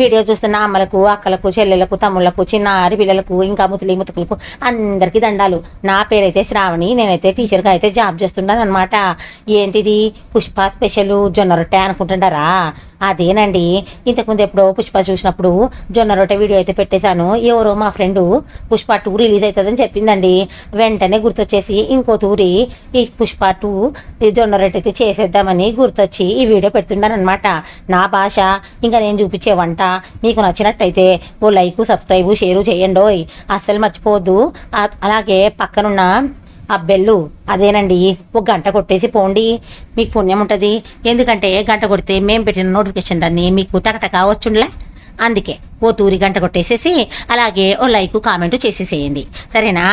Video చూస్తున్న అమ్మలకు అక్కలకు చెల్లెలకు తమ్ముళ్ళకు చిన్నారి పిల్లలకు ఇంకా ముసలి ముతకులకు అందరికీ దండాలు. నా పేరైతే శ్రావణి నేనైతే టీచర్గా అయితే జాబ్ చేస్తున్నాను అనమాట ఏంటిది? పుష్ప స్పెషల్ జొన్న రొట్టె అనుకుంటుంటారా అదేనండి. ఇంతకుముందు ఎప్పుడో పుష్ప చూసినప్పుడు జొన్న రొట్టె వీడియో అయితే పెట్టేశాను. ఎవరో మా ఫ్రెండు పుష్ప టూ రిలీజ్ అవుతుందని చెప్పిందండి. వెంటనే గుర్తొచ్చేసి ఇంకో తూరి ఈ పుష్ప టూ జొన్న రొట్టె అయితే చేసేద్దామని గుర్తొచ్చి ఈ వీడియో పెడుతున్నాను అనమాట నా భాష ఇంకా నేను చూపించే వంట మీకు నచ్చినట్టయితే ఓ లైక్ సబ్స్క్రైబ్ షేరు చేయండి ఓయ్. అస్సలు మర్చిపోవద్దు. అలాగే పక్కనున్న ఆ బెల్లు అదేనండి. ఒక గంట కొట్టేసి పోండి. మీకు పుణ్యం ఉంటుంది. ఎందుకంటే గంట కొడితే మేము పెట్టిన నోటిఫికేషన్ దాన్ని మీకు టకటక వచ్చుండ్లే. అందుకే ఓ తూరి గంట కొట్టేసేసి అలాగే ఓ లైక్ కామెంట్ చేసేసేయండి. సరేనా?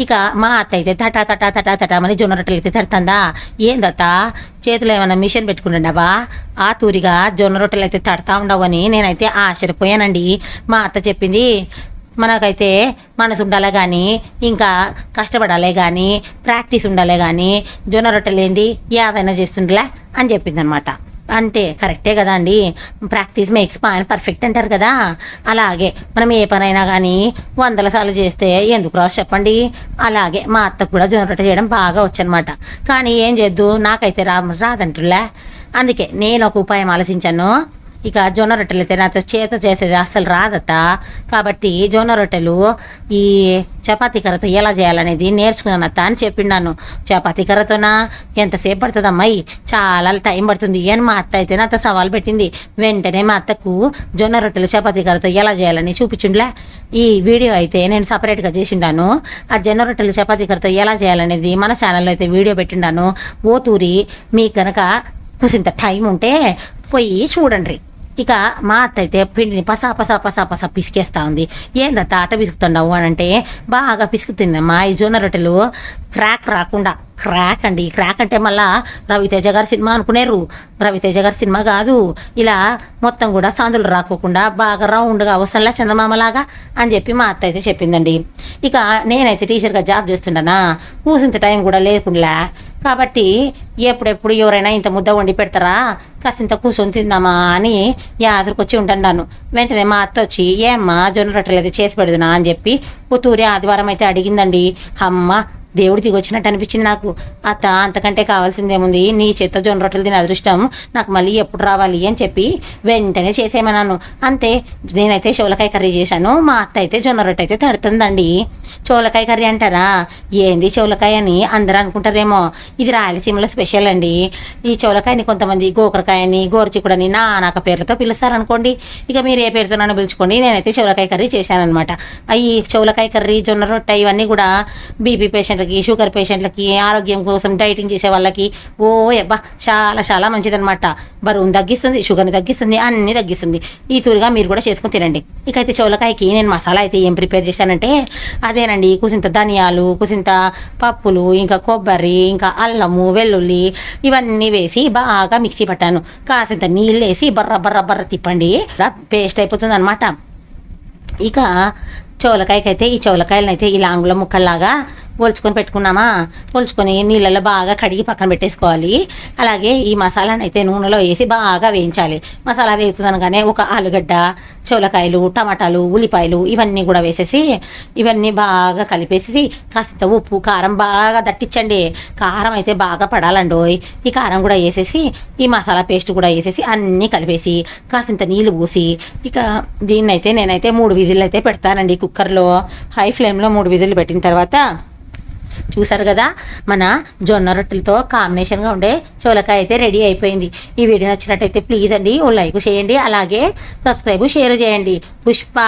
ఇక మా అత్త అయితే తటా తటా తటా తటామని జొన్న రొట్టెలు అయితే తడుతుందా? ఏందత్త? చేతిలో ఏమైనా మిషన్ పెట్టుకుంటున్నావా? ఆ తూరిగా జొన్న రొట్టెలు అయితే తడతా ఉండవని నేనైతే ఆశ్చర్యపోయానండి. మా అత్త చెప్పింది మనకైతే మనసు ఉండాలే కానీ ఇంకా కష్టపడాలే కానీ ప్రాక్టీస్ ఉండాలే కానీ జొన్న రొట్టెలేండి ఏదైనా చేస్తుండలే అని చెప్పింది అనమాట అంటే కరెక్టే కదా అండి. ప్రాక్టీస్ మేక్స్ పాన్ పర్ఫెక్ట్ అంటారు కదా. అలాగే మనం ఏ పనైనా కానీ వందల సార్లు చేస్తే ఎందుకు రాసు చెప్పండి? అలాగే మా అత్తకు కూడా జొన్న రొట్టె చేయడం బాగా వచ్చనమాట. కానీ ఏం చేద్దు? నాకైతే రా రాదంటులే. అందుకే నేను ఒక ఉపాయం ఆలోచించాను. ఇక జొన్న రొట్టెలు అయితే నాతో చేత చేసేది అసలు రాదత్త కాబట్టి జొన్న రొట్టెలు ఈ చపాతీ కర్రతో ఎలా చేయాలనేది నేర్చుకున్నాను అత్త అని చెప్పిండాను. చపాతీ కర్రతోనా? ఎంతసేపు పడుతుంది అమ్మాయి చాలా టైం పడుతుంది. అని మా అత్త అయితే నాతో సవాల్ పెట్టింది. వెంటనే మా అత్తకు జొన్న రొట్టెలు చపాతీ కర్రతో ఎలా చేయాలని చూపించుండ్లే. ఈ వీడియో అయితే నేను సపరేట్గా చేసిండాను. ఆ జొన్న రొట్టెలు చపాతీ కర్రతో ఎలా చేయాలనేది మన ఛానల్లో అయితే వీడియో పెట్టిండాను. ఓ తూరి మీకు కనుక కూసింత టైం ఉంటే పోయి చూడండి. ఇక మా అత్త అయితే పిండిని పసా పసా పసా పసా పిసికేస్తా ఉంది. ఏందత్త ఆట పిసుకుతుండవు అని అంటే బాగా పిసుకుతుందమ్మా ఈ జొన్న రొట్టెలు క్రాక్ రాకుండా. క్రాక్ అండి. క్రాక్ అంటే మళ్ళా రవితేజ గారి సినిమా అనుకునేరు రవితేజ గారి సినిమా కాదు. ఇలా మొత్తం కూడా సందులు రాకోకుండా బాగా రౌండ్గా అవసరంలా చందమామలాగా అని చెప్పి మా అత్త అయితే చెప్పిందండి. ఇక నేనైతే టీచర్గా జాబ్ చేస్తుండనా? కూసింత టైం కూడా లేకుండా కాబట్టి ఎప్పుడెప్పుడు ఎవరైనా ఇంత ముద్ద వండి పెడతారా? కాసింత కూర్చొని తిందామా అని యాదరికి వచ్చి ఉంటున్నాను వెంటనే మా అత్త వచ్చి ఏమ్మా జొన్న రొట్టెలు అయితే చేసి పెడుదునా? అని చెప్పి పుత్తూరి ఆదివారం అయితే అడిగిందండి. అమ్మ దేవుడు దిగొచ్చినట్టు అనిపించింది నాకు. అత్త అంతకంటే కావాల్సిందేముంది? నీ చేత్తో జొన్న రొట్టెలు తిన అదృష్టం నాకు మళ్ళీ ఎప్పుడు రావాలి అని చెప్పి వెంటనే చేసేయమన్నాను. అంతే నేనైతే చోలకాయ కర్రీ చేశాను. మా అత్త అయితే జొన్న రొట్టె అయితే తడుతుందండి. చోలకాయ కర్రీ అంటారా? ఏంది చోలకాయ అని అందరూ అనుకుంటారేమో. ఇది రాయలసీమలో స్పెషల్ అండి. ఈ చోలకాయని కొంతమంది గోకరకాయని గోరచికుడని నానాక పేర్లతో పిలుస్తారు అనుకోండి ఇక మీరు ఏ పేరుతోనైనా పిలుచుకోండి. నేనైతే చోలకాయ కర్రీ చేశానఅనమాట ఈ చోలకాయ కర్రీ జొన్న రొట్టె ఇవన్నీ కూడా బీపీ పేషెంట్లకి షుగర్ పేషెంట్లకి ఆరోగ్యం కోసం డైటింగ్ చేసే వాళ్ళకి ఓ అబ్బా చాలా చాలా మంచిదనమాట బరువును తగ్గిస్తుంది షుగర్ని తగ్గిస్తుంది అన్నీ తగ్గిస్తుంది. ఈ తూరుగా మీరు కూడా చేసుకుని తినండి. ఇక అయితే చౌలకాయకి నేను మసాలా అయితే ఏం ప్రిపేర్ చేశానంటే అదేనండి కుసింత ధనియాలు కుసింత పప్పులు ఇంకా కొబ్బరి ఇంకా అల్లము వెల్లుల్లి ఇవన్నీ వేసి బాగా మిక్సీ పట్టాను. కాసింత నీళ్ళు వేసి బర్ర బర్ర బర్ర తిప్పండి. పేస్ట్ అయిపోతుంది అనమాట ఇక చోలకాయకైతే ఈ చోలకాయలను అయితే ఇలా ముక్కల్లాగా పోల్చుకొని పెట్టుకున్నామా? పోల్చుకొని నీళ్ళలో బాగా కడిగి పక్కన పెట్టేసుకోవాలి. అలాగే ఈ మసాలాను అయితే నూనెలో వేసి బాగా వేయించాలి. మసాలా వేగుతుందనగానే ఒక ఆలుగడ్డ చోలకాయలు టమాటాలు ఉల్లిపాయలు ఇవన్నీ కూడా వేసేసి ఇవన్నీ బాగా కలిపేసి కాస్త ఉప్పు కారం బాగా దట్టించండి. కారం అయితే బాగా పడాలండి ఈ కారం కూడా వేసేసి ఈ మసాలా పేస్ట్ కూడా వేసేసి అన్నీ కలిపేసి కాసింత నీళ్ళు పూసి ఇక దీన్నైతే నేనైతే మూడు విజిల్లు అయితే పెడతానండి కుక్కర్లో. హై ఫ్లేమ్లో మూడు విజిల్లు పెట్టిన తర్వాత చూసారు కదా మన జొన్న రొట్టెలతో కాంబినేషన్గా ఉండే చోలకాయ అయితే రెడీ అయిపోయింది. ఈ వీడియో నచ్చినట్టయితే ప్లీజ్ అండి ఓ లైక్ చేయండి అలాగే సబ్స్క్రైబ్ షేర్ చేయండి. పుష్ప!